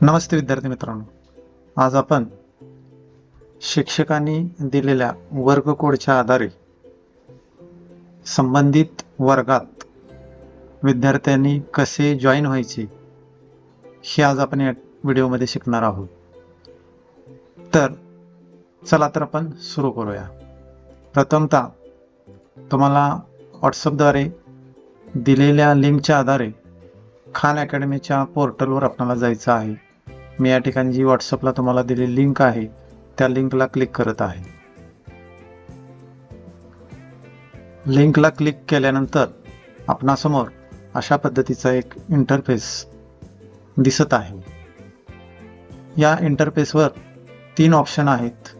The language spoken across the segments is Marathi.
नमस्ते विद्यार्थी मित्रांनो. आज आपण शिक्षकांनी दिलेल्या वर्ग कोडच्या आधारे संबंधित वर्गात विद्यार्थ्यांनी कसे जॉईन व्हायचे हे आज आपण या व्हिडिओमध्ये शिकणार आहोत. तर चला तर आपण सुरू करूया. प्रथमतः तुम्हाला व्हॉट्सअपद्वारे दिलेल्या लिंकच्या आधारे खान अकॅडमीच्या पोर्टलवर आपल्याला जायचं आहे. मी या ठिकाणी जी व्हॉट्सअपला तुम्हाला दिलेली लिंक आहे त्या लिंकला क्लिक करत आहे. लिंकला क्लिक केल्यानंतर आपणासमोर अशा पद्धतीचा एक इंटरफेस दिसत आहे. या इंटरफेसवर तीन ऑप्शन आहेत.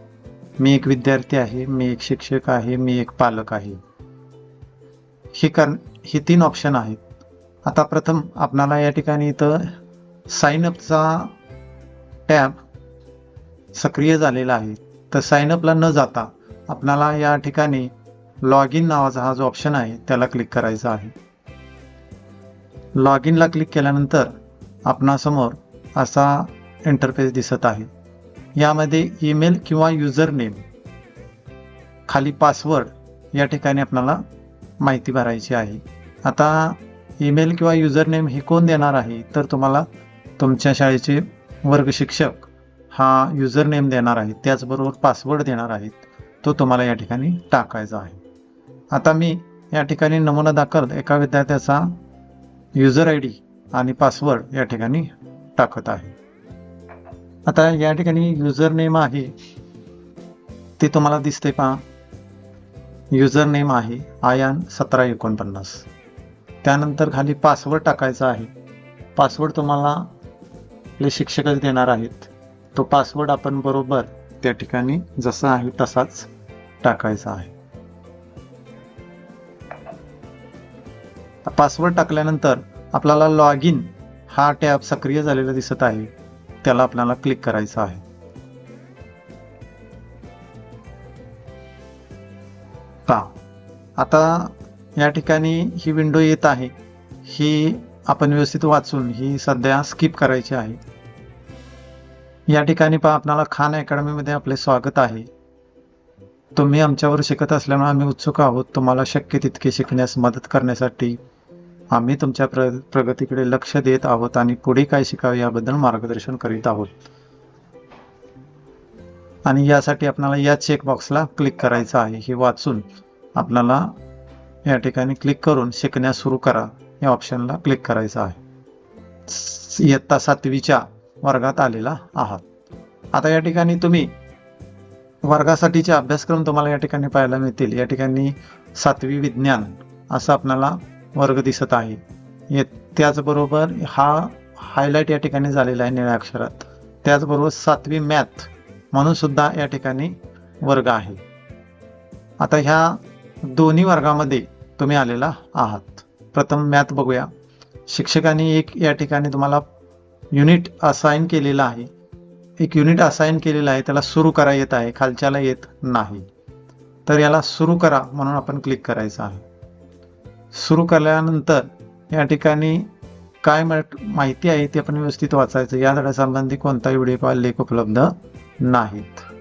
मी एक विद्यार्थी आहे मी एक शिक्षक आहे मी एक पालक आहे. ही कर ही तीन ऑप्शन आहेत. आता प्रथम आपणाला या ठिकाणी इथं साइनअपचा टॅब सक्रिय झालेला आहे. तर साइनअपला न जाता आपणाला या ठिकाणी लॉग इन नावाचा हा जो ऑप्शन आहे त्याला क्लिक करायचा आहे. लॉग इनला क्लिक केल्यानंतर आपणासमोर असा इंटरफेस दिसत आहे. यामध्ये ईमेल किंवा युजर नेम खाली पासवर्ड या ठिकाणी आपणाला माहिती भरायची आहे. आता ईमेल किंवा युजर नेम हे कोण देणार आहे तर तुम्हाला तुमच्या शाळेचे वर्ग शिक्षक हा युजर नेम देणार आहे त्याचबरोबर पासवर्ड देणार आहेत. तो तुम्हाला या ठिकाणी टाकायचा आहे. आता मी या ठिकाणी नमुना दाखल एका विद्यार्थ्याचा युजर आय डी आणि पासवर्ड या ठिकाणी टाकत आहे. आता या ठिकाणी युजर नेम आहे. ते तुम्हाला दिसते पहा युजर नेम आहे आयान सतरा एकोणपन्नास. त्यानंतर खाली पासवर्ड टाकायचा आहे. पासवर्ड तुम्हाला आपले शिक्षकच देणार आहेत तो पासवर्ड आपण बरोबर त्या ठिकाणी जसा आहे तसाच टाकायचा आहे. पासवर्ड टाकल्यानंतर आपल्याला लॉग इन हा टॅब सक्रिय झालेला दिसत आहे त्याला आपल्याला क्लिक करायचं आहे. आता या ठिकाणी ही विंडो येत आहे. ही आपण व्यवस्थित वाचून ही सध्या स्किप करायची आहे. या ठिकाणी पहा आपणाला खान अकॅडमीमध्ये आपले स्वागत आहे. तुम्ही आमच्यावर शिकत असल्यामुळे आम्ही उत्सुक आहोत. तुम्हाला शक्य तितके शिकण्यास मदत करण्यासाठी आम्ही तुमच्या प्र प्रगतीकडे लक्ष देत आहोत आणि पुढे काय शिकावे याबद्दल मार्गदर्शन करीत आहोत. आणि यासाठी आपल्याला या चेकबॉक्सला क्लिक करायचं आहे. हे वाचून आपल्याला या ठिकाणी क्लिक करून शिकण्यास सुरू करा. या ऑप्शनला क्लिक करायचं आहे. इयत्ता सातवीच्या वर्गात आलेला आहात. आता या ठिकाणी तुम्ही वर्गासाठीचे अभ्यासक्रम तुम्हाला या ठिकाणी पाहायला मिळतील. या ठिकाणी सातवी विज्ञान असं आपल्याला वर्ग दिसत आहे. त्याचबरोबर हा हायलाईट या ठिकाणी झालेला आहे निळ्या अक्षरात. त्याचबरोबर सातवी मॅथ म्हणून सुद्धा या ठिकाणी वर्ग आहे. आता ह्या दोन्ही वर्गामध्ये तुम्ही आलेला आहात. प्रथम मॅथ बघूया. शिक्षकांनी एक या ठिकाणी तुम्हाला युनिट असाइन केलेलं आहे. एक युनिट असाइन केलेलं आहे त्याला सुरू करा येत आहे खालच्याला येत नाही. तर याला सुरू करा म्हणून आपण क्लिक करायचं आहे. सुरू केल्यानंतर या ठिकाणी काय माहिती आहे ते आपण व्यवस्थित वाचायचं. या धड्यासंबंधी कोणताही व्हिडिओ लेख उपलब्ध नाहीत.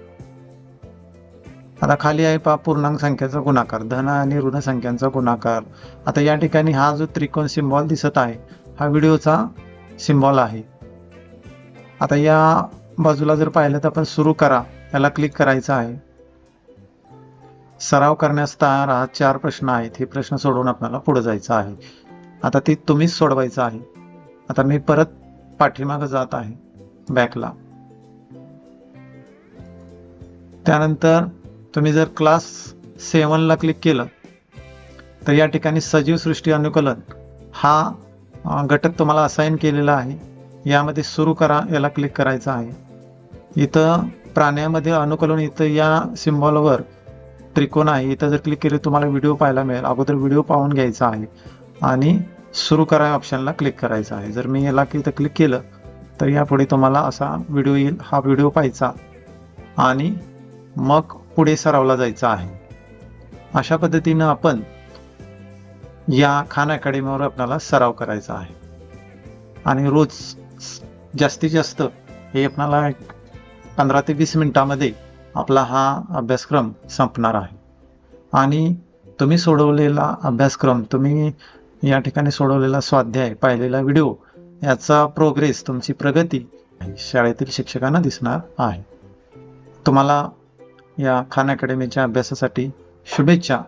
आता खाली आहे पा पूर्णांक संख्येचा गुणाकार. धन आणि ऋण संख्यांचा गुणाकार. आता या ठिकाणी हा जो त्रिकोण सिम्बॉल दिसत आहे हा व्हिडिओचा सिम्बॉल आहे. आता या बाजूला जर पाहिलं तर आपण सुरू करा. याला क्लिक करायचं आहे. सराव करण्यास तयार आहात. चार प्रश्न आहेत. हे प्रश्न सोडवून आपल्याला पुढे जायचं आहे. आता ते तुम्हीच सोडवायचं आहे. आता मी परत पाठीमागं जात आहे. बॅकला त्यानंतर तुम्ही जर क्लास सेवनला क्लिक केलं तर या ठिकाणी सजीव सृष्टी अनुकलन हा घटक तुम्हाला असाइन केलेला आहे. यामध्ये सुरू करा याला क्लिक करायचं आहे. इथं प्राण्यामध्ये अनुकलन इथं या सिम्बॉलवर त्रिकोण आहे. इथं जर क्लिक केले तुम्हाला व्हिडिओ पाहायला मिळेल. अगोदर व्हिडिओ पाहून घ्यायचा आहे. आणि सुरू करा ऑप्शनला क्लिक करायचं आहे. जर मी याला इथं क्लिक केलं तर यापुढे तुम्हाला असा व्हिडिओ येईल. हा व्हिडिओ पाहायचा. आणि मग पुढे सरावला जायचं आहे. अशा पद्धतीनं आपण या खान अकॅडमीवर आपल्याला सराव करायचा आहे. आणि रोज जास्तीत जास्त हे आपणाला एक पंधरा ते वीस मिनिटामध्ये आपला हा अभ्यासक्रम संपणार आहे. आणि तुम्ही सोडवलेला अभ्यासक्रम तुम्ही या ठिकाणी सोडवलेला स्वाध्याय पाहिलेला व्हिडिओ याचा प्रोग्रेस तुमची प्रगती शाळेतील शिक्षकांना दिसणार आहे. तुम्हाला या खान अकॅडमीच्या अभ्यासासाठी शुभेच्छा.